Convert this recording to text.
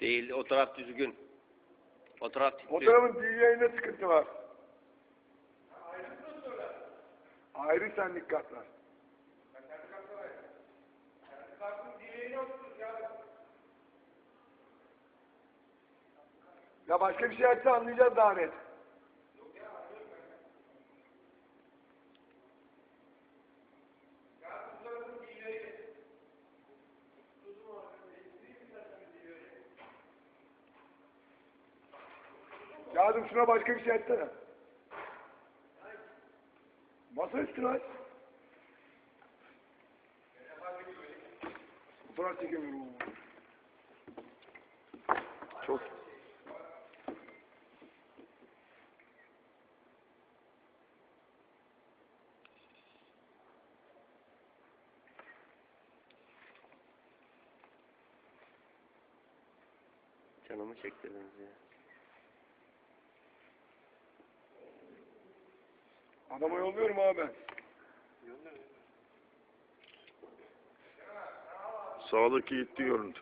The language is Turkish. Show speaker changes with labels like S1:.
S1: Değil, o taraf düzgün. O taraf
S2: O
S1: titriyor.
S2: tarafın DJ'inde sıkıntı var. Ayrı senlik katlar. Ya başka bir şey açsa anlayacağız daha net. Kağıdım şuna başka bir şey açsana. Masa üstüne aç. Fotoğraf çekemiyorum. Çok.
S1: Canımı çektirdiniz ya.
S2: Adama yolluyorum abi ben.
S3: Sağdaki gitti görüntü.